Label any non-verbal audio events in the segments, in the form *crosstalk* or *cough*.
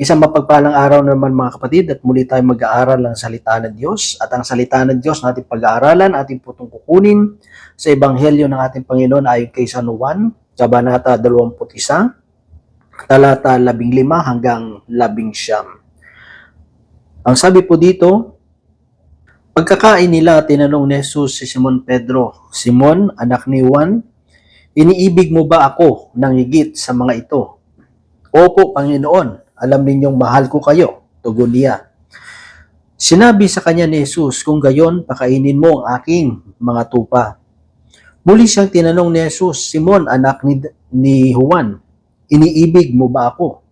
Isang mapagpalang araw naman mga kapatid at muli tayong mag-aaral ng salita ng Diyos at ang salita ng Diyos na ating pag-aaralan ating putong kukunin sa Ebanghelyo ng ating Panginoon ayon kay San Juan, Kabanata 21, talata 15 hanggang 11. Ang sabi po dito, Pagkakain nila, tinanong ni Jesus si Simon Pedro, Simon, anak ni Juan, iniibig mo ba ako ng higit sa mga ito? Opo, Panginoon, alam ninyong mahal ko kayo, tugon niya. Sinabi sa kanya ni Jesus, kung gayon, pakainin mo ang aking mga tupa. Muli siyang tinanong ni Jesus, Simon, anak ni, ni Juan, iniibig mo ba ako?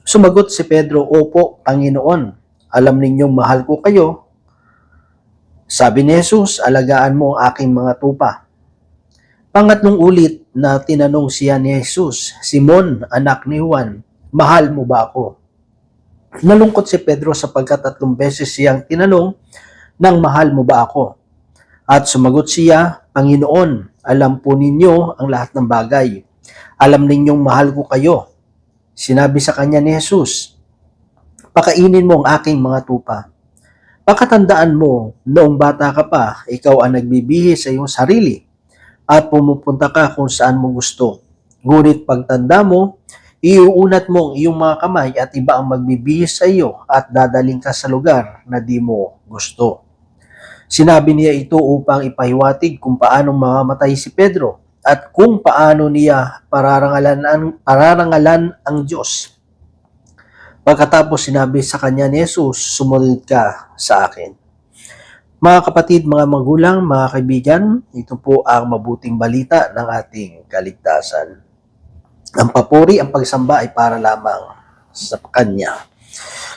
Sumagot si Pedro, Opo, Panginoon, alam ninyong mahal ko kayo. Sabi ni Jesus, alagaan mo ang aking mga tupa. Pangatlong ulit na tinanong siya ni Jesus, Simon, anak ni Juan, mahal mo ba ako? Nalungkot si Pedro sapagkat tatlong beses siyang tinanong nang mahal mo ba ako? At sumagot siya, Panginoon, alam po ninyo ang lahat ng bagay. Alam ninyong mahal ko kayo. Sinabi sa kanya ni Jesus, pakainin mo ang aking mga tupa. Pakatandaan mo, noong bata ka pa, ikaw ang nagbibihi sa iyong sarili at pumupunta ka kung saan mo gusto. Ngunit pagtanda mo, iuunat mo ang iyong mga kamay at iba ang magbibihis sa iyo at dadaling ka sa lugar na di mo gusto. Sinabi niya ito upang ipahiwatig kung paano mamamatay si Pedro at kung paano niya pararangalan ang, pararangalan ang Diyos. Pagkatapos sinabi sa kanya ni Jesus, sumunod ka sa akin. Mga kapatid, mga magulang, mga kaibigan, ito po ang mabuting balita ng ating kaligtasan. Ang papuri, ang pagsamba ay para lamang sa Kanya.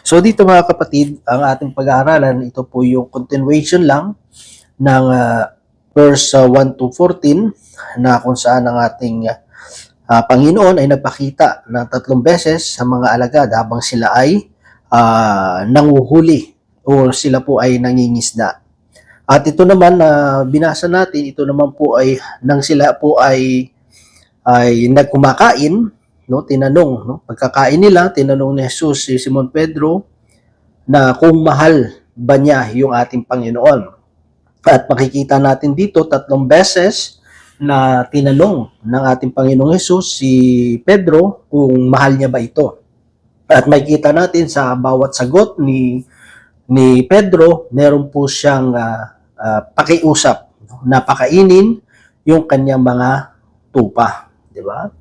So dito mga kapatid, ang ating pag-aaralan, ito po yung continuation lang ng uh, verse uh, 1 to 14 na kung saan ang ating uh, Panginoon ay nagpakita ng tatlong beses sa mga alagad habang sila ay uh, nanguhuli o sila po ay nangingisda. At ito naman na uh, binasa natin, ito naman po ay nang sila po ay ay nagkumakain, no, tinanong, no, pagkakain nila, tinanong ni Jesus si Simon Pedro na kung mahal ba niya yung ating Panginoon. At makikita natin dito tatlong beses na tinanong ng ating Panginoong Jesus si Pedro kung mahal niya ba ito. At makikita natin sa bawat sagot ni ni Pedro, meron po siyang uh, uh, pakiusap na pakainin yung kanyang mga tupa, di ba?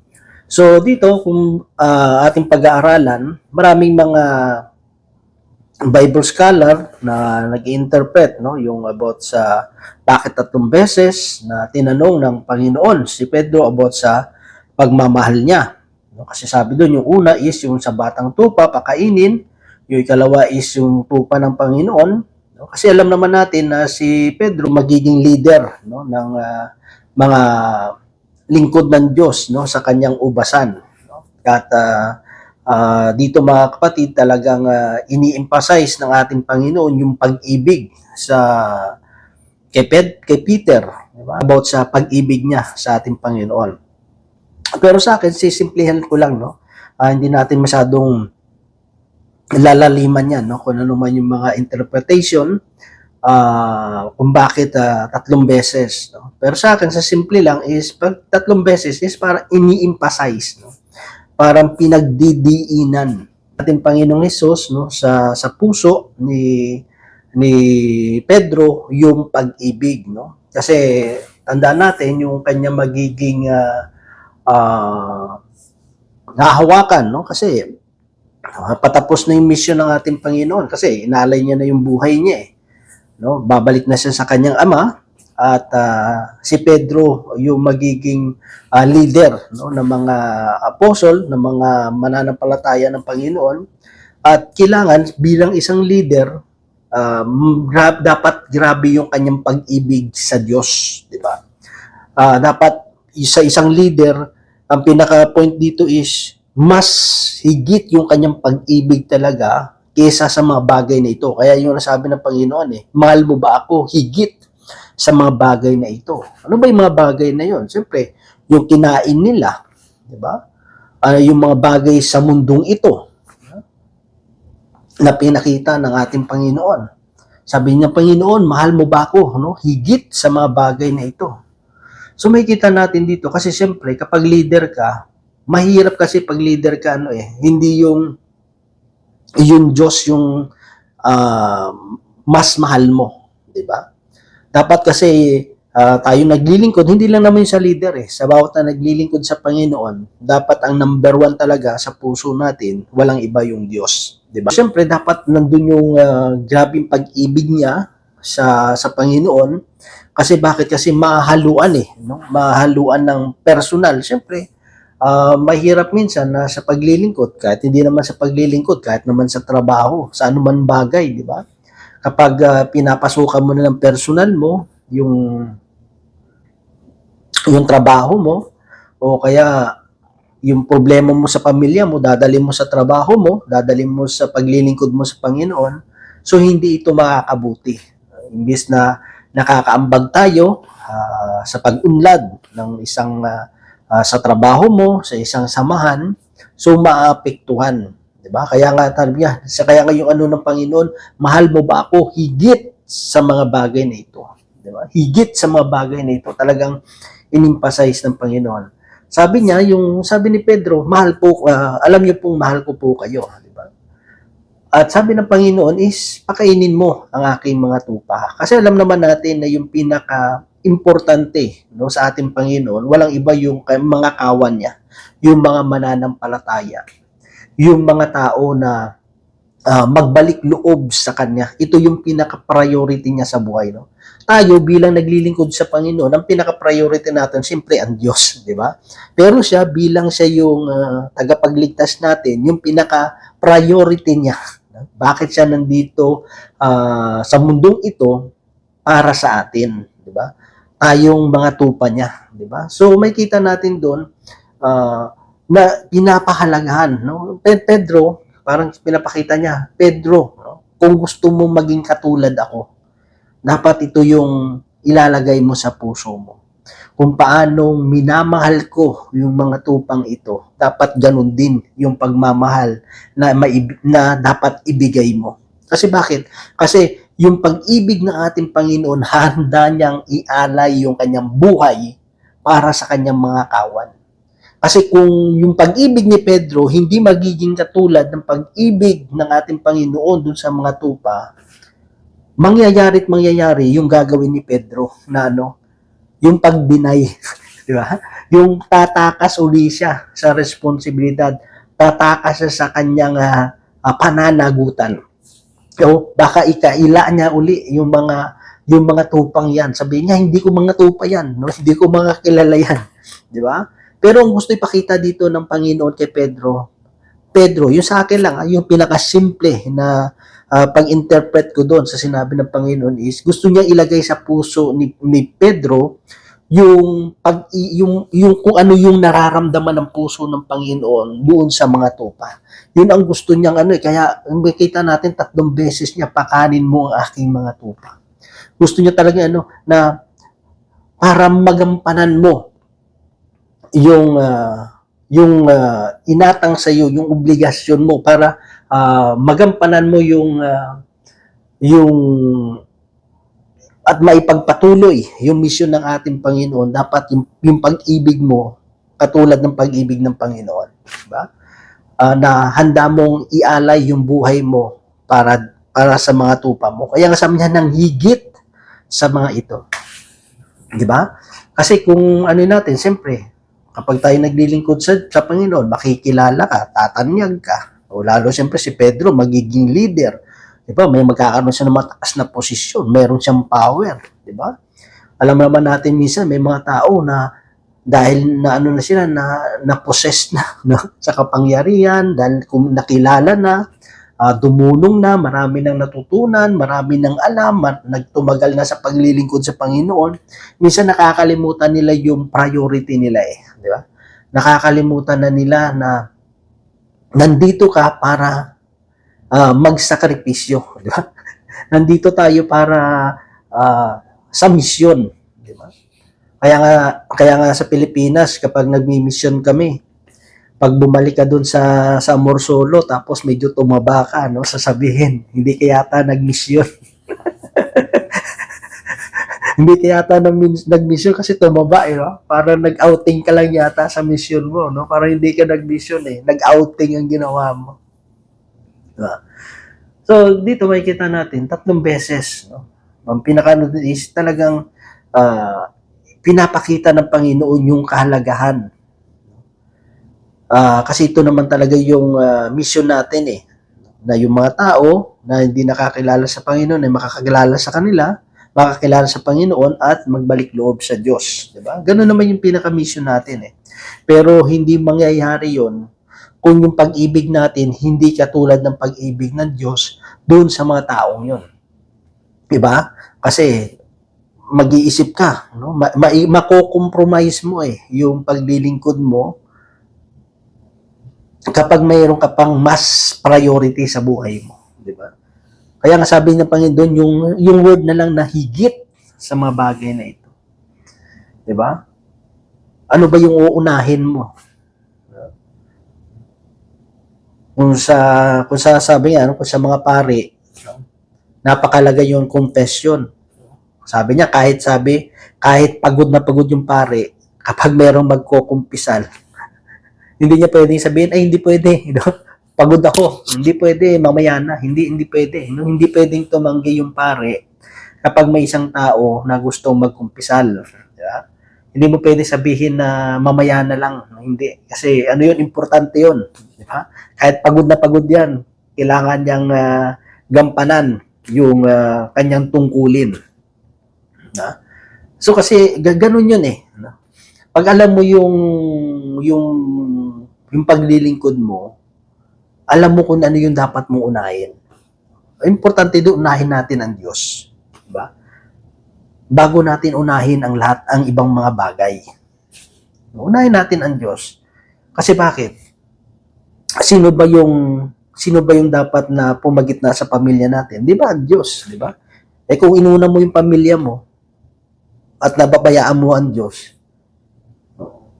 So dito kung uh, ating pag-aaralan, maraming mga Bible scholar na nag-interpret no yung about sa bakit tatlong beses na tinanong ng Panginoon si Pedro about sa pagmamahal niya. No, kasi sabi doon yung una is yung sa batang tupa pakainin, yung ikalawa is yung tupa ng Panginoon. No, kasi alam naman natin na si Pedro magiging leader no ng uh, mga lingkod ng Diyos no sa kanyang ubasan. At uh, uh, dito mga kapatid talagang uh, ini-emphasize ng ating Panginoon yung pag-ibig sa kay, Ped, kay Peter diba? about sa pag-ibig niya sa ating Panginoon. Pero sa akin sisimplihan ko lang no. Uh, hindi natin masyadong lalaliman yan no kung ano man yung mga interpretation uh, kung bakit uh, tatlong beses. No? Pero sa akin, sa simple lang is, pag tatlong beses is para ini-emphasize. No? Parang pinagdidiinan ating Panginoong Hesus no, sa, sa puso ni ni Pedro yung pag-ibig. No? Kasi tandaan natin yung kanya magiging uh, uh, nahawakan. No? Kasi uh, patapos na yung mission ng ating Panginoon kasi inalay niya na yung buhay niya eh no? Babalik na siya sa kanyang ama at uh, si Pedro yung magiging uh, leader no ng mga apostol ng mga mananampalataya ng Panginoon. At kailangan bilang isang leader um, gra- dapat grabe yung kanyang pag-ibig sa Diyos di ba? Uh, dapat isa isang leader ang pinaka point dito is mas higit yung kanyang pag-ibig talaga kesa sa mga bagay na ito. Kaya yung nasabi ng Panginoon eh, mahal mo ba ako higit sa mga bagay na ito? Ano ba yung mga bagay na yon? Siyempre, yung kinain nila, di ba? Uh, yung mga bagay sa mundong ito. na pinakita ng ating Panginoon. Sabi niya, Panginoon, mahal mo ba ako? No? Higit sa mga bagay na ito. So may kita natin dito kasi siyempre kapag leader ka, mahirap kasi pag leader ka ano eh, hindi yung yung Diyos yung ah, mas mahal mo, di ba? Dapat kasi ah, tayo naglilingkod, hindi lang naman sa leader eh. Sa bawat na naglilingkod sa Panginoon, dapat ang number one talaga sa puso natin, walang iba yung Diyos. Di ba? Siyempre, dapat nandun yung uh, grabing pag-ibig niya sa sa Panginoon kasi bakit kasi mahaluan eh no mahaluan ng personal syempre ah, mahirap minsan na sa paglilingkod kahit hindi naman sa paglilingkod kahit naman sa trabaho sa anuman bagay di ba? Kapag ah, pinapasukan mo na ng personal mo yung yung trabaho mo o kaya yung problema mo sa pamilya mo dadalhin mo sa trabaho mo dadalhin mo sa paglilingkod mo sa Panginoon so hindi ito makakabuti. Imbis na nakakaambag tayo ah, sa pag-unlad ng isang ah, ah, sa trabaho mo, sa isang samahan, so maapektuhan, 'di ba? Kaya nga niya, sa kaya nga yung ano ng Panginoon, mahal mo ba ako higit sa mga bagay na ito, 'di ba? Higit sa mga bagay na ito, talagang inimphasize ng Panginoon. Sabi niya, yung sabi ni Pedro, mahal po, ah, alam niyo pong mahal ko po kayo, 'di ba? At sabi ng Panginoon is, pakainin mo ang aking mga tupa. Kasi alam naman natin na yung pinaka importante no, sa ating Panginoon, walang iba yung mga kawan niya, yung mga mananampalataya, yung mga tao na ah, magbalik loob sa Kanya. Ito yung pinaka-priority niya sa buhay. No? Tayo bilang naglilingkod sa Panginoon, ang pinaka-priority natin, siyempre ang Diyos, di ba? Pero siya, bilang siya yung ah, tagapagligtas natin, yung pinaka-priority niya. Bakit siya nandito ah, sa mundong ito para sa atin, ba? Tayong mga tupa niya, di ba? So may kita natin doon ah, na pinapahalagahan, no? Pe- Pedro, parang pinapakita niya, Pedro, no? kung gusto mo maging katulad ako, dapat ito yung ilalagay mo sa puso mo. Kung paano minamahal ko yung mga tupang ito, dapat ganun din yung pagmamahal na, maib- na dapat ibigay mo. Kasi bakit? Kasi yung pag-ibig ng ating Panginoon, *laughs* handa niyang ialay yung kanyang buhay para sa kanyang mga kawan. Kasi kung yung pag-ibig ni Pedro hindi magiging katulad ng pag-ibig ng ating Panginoon dun sa mga tupa, mangyayari at mangyayari yung gagawin ni Pedro na ano, yung pag-deny, *laughs* di ba? Yung tatakas uli siya sa responsibilidad, tatakas siya sa kanyang ah, ah, pananagutan. So, baka ikaila niya uli yung mga yung mga tupang yan. Sabi niya, hindi ko mga tupa yan. No? *laughs* Hindi ko mga kilala yan. Di ba? Pero ang gusto ipakita dito ng Panginoon kay Pedro, Pedro, yung sa akin lang, ah, yung pinakasimple na ah, pag-interpret ko doon sa sinabi ng Panginoon is, gusto niya ilagay sa puso ni, ni Pedro yung pag yung yung kung ano yung nararamdaman ng puso ng Panginoon doon sa mga tupa. Yun ang gusto niyang ano eh. Kaya makita natin tatlong beses niya pakanin mo ang aking mga tupa. Gusto niya talaga ano na para magampanan mo yung ah, yung ah, inatang sa iyo, yung obligasyon mo para ah, magampanan mo yung ah, yung at maipagpatuloy yung misyon ng ating Panginoon, dapat yung, yung pag-ibig mo katulad ng pag-ibig ng Panginoon. Diba? Ah, na handa mong ialay yung buhay mo para para sa mga tupa mo. Kaya sabi niya ng higit sa mga ito. Di ba? Kasi kung ano natin, siyempre, kapag tayo naglilingkod sa, sa Panginoon, makikilala ka, tatanyag ka. O lalo siyempre si Pedro, magiging leader. Di ba? May magkakaroon siya ng mataas na posisyon. Meron siyang power. Di ba? Alam naman natin minsan, may mga tao na dahil na ano na sila na na-possess na no? *laughs* sa kapangyarihan dahil kung nakilala na ah, dumunong na marami nang natutunan marami nang alam ma- nagtumagal na sa paglilingkod sa Panginoon minsan nakakalimutan nila yung priority nila eh di ba nakakalimutan na nila na nandito ka para ah, magsakripisyo *laughs* di ba? Nandito tayo para ah, sa misyon di ba? Kaya nga kaya nga sa Pilipinas kapag nagmi-mission kami pag bumalik ka dun sa sa Morsolo tapos medyo tumaba ka no? Sasabihin hindi ka yata nag-mission *laughs* hindi yata nag- nag-mission kasi tumaba eh no? parang nag-outing ka lang yata sa mission mo no? Parang hindi ka nag-mission eh. Nag-outing ang ginawa mo Diba? so dito makikita natin tatlong beses no ang pinaka is talagang ah, pinapakita ng Panginoon yung kahalagahan Ah, kasi ito naman talaga yung ah, mission natin eh. Na yung mga tao na hindi nakakilala sa Panginoon ay makakilala sa kanila, makakilala sa Panginoon at magbalik loob sa Diyos. Di ba? Ganun naman yung pinaka-mission natin eh. Pero hindi mangyayari yon kung yung pag-ibig natin hindi katulad ng pag-ibig ng Diyos doon sa mga taong yon. Di ba? Kasi mag-iisip ka, no? Ma- ma- mako-compromise mo eh yung paglilingkod mo kapag mayroon ka pang mas priority sa buhay mo, di ba? Kaya nga sabi ng Panginoon, yung yung word na lang na higit sa mga bagay na ito. Di ba? Ano ba yung uunahin mo? Kung sa kung sa sabi nga, ano, kung sa mga pari, napakalaga yung confession. Sabi niya kahit sabi kahit pagod na pagod yung pare, kapag merong magkokumpisal, *laughs* hindi niya pwedeng sabihin, ay hindi pwede, *laughs* you pagod ako, hindi pwede, mamaya na, hindi, hindi pwede, you hindi pwedeng tumanggi yung pare kapag may isang tao na gustong magkumpisal. Ba? Hindi mo pwede sabihin na mamaya na lang, hindi. Kasi ano yun, importante yun. Di ba? Kahit pagod na pagod yan, kailangan niyang ah, gampanan yung ah, kanyang tungkulin. Na? So kasi ga- ganun yun eh. no? Pag alam mo yung yung yung paglilingkod mo, alam mo kung ano yung dapat mo unahin. Importante doon unahin natin ang Diyos, di ba? Bago natin unahin ang lahat ang ibang mga bagay. Unahin natin ang Diyos. Kasi bakit? Sino ba yung sino ba yung dapat na pumagitna sa pamilya natin? Di ba? Diyos, di ba? Eh kung inuna mo yung pamilya mo at nababayaan mo ang Diyos,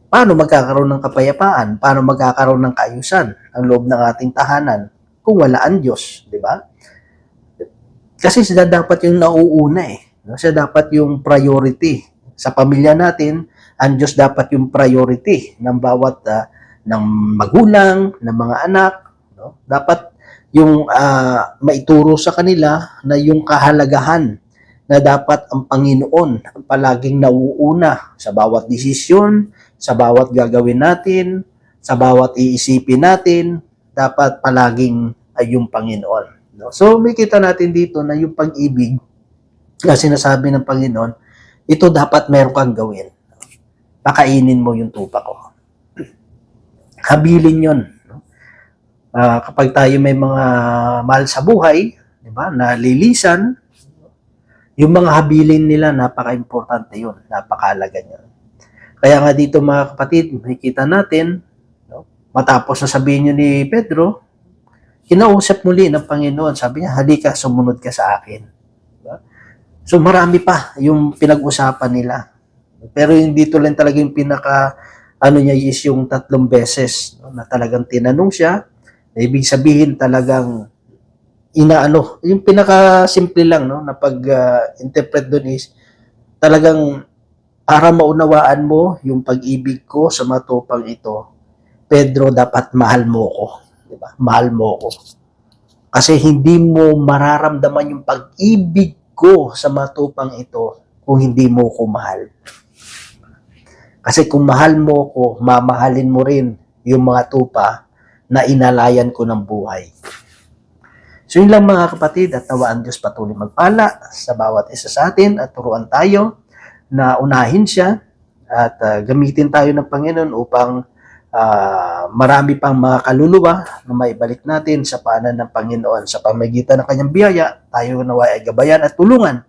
paano magkakaroon ng kapayapaan? Paano magkakaroon ng kaayusan ang loob ng ating tahanan kung wala ang Diyos, di ba? Kasi siya dapat yung nauuna eh. No? Siya dapat yung priority sa pamilya natin. Ang Diyos dapat yung priority ng bawat ah, ng magulang, ng mga anak. No? Dapat yung ah, maituro sa kanila na yung kahalagahan na dapat ang Panginoon ang palaging nauuna sa bawat desisyon, sa bawat gagawin natin, sa bawat iisipin natin, dapat palaging ay yung Panginoon. No? So, may kita natin dito na yung pag-ibig na sinasabi ng Panginoon, ito dapat meron kang gawin. Pakainin mo yung tupa ko. Habilin yon. No? Ah, kapag tayo may mga mahal sa buhay, di ba, na lilisan, yung mga habilin nila, napaka-importante yun. Napakalaga niya. Kaya nga dito mga kapatid, makikita natin, no? matapos na sabihin nyo ni Pedro, kinausap muli ng Panginoon. Sabi niya, halika, sumunod ka sa akin. So marami pa yung pinag-usapan nila. Pero yung dito lang talaga yung pinaka, ano niya is yung tatlong beses no? na talagang tinanong siya. Ibig sabihin talagang inaano, yung pinaka simple lang no na pag-interpret doon is talagang para maunawaan mo yung pag-ibig ko sa matupang ito, Pedro, dapat mahal mo ko. Di ba? Mahal mo ko. Kasi hindi mo mararamdaman yung pag-ibig ko sa matupang ito kung hindi mo ko mahal. Kasi kung mahal mo ko, mamahalin mo rin yung mga tupa na inalayan ko ng buhay. So yun lang mga kapatid at nawa ang Diyos patuloy magpala sa bawat isa sa atin at turuan tayo na unahin siya at ah, gamitin tayo ng Panginoon upang ah, marami pang mga kaluluwa na maibalik natin sa paanan ng Panginoon. Sa pamagitan ng kanyang biyaya, tayo nawa ay gabayan at tulungan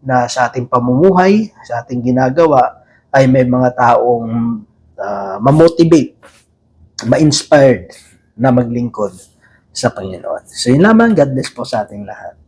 na sa ating pamumuhay, sa ating ginagawa, ay may mga taong ah, mamotivate, ma-inspired na maglingkod sa Panginoon. So yun lamang, God bless po sa ating lahat.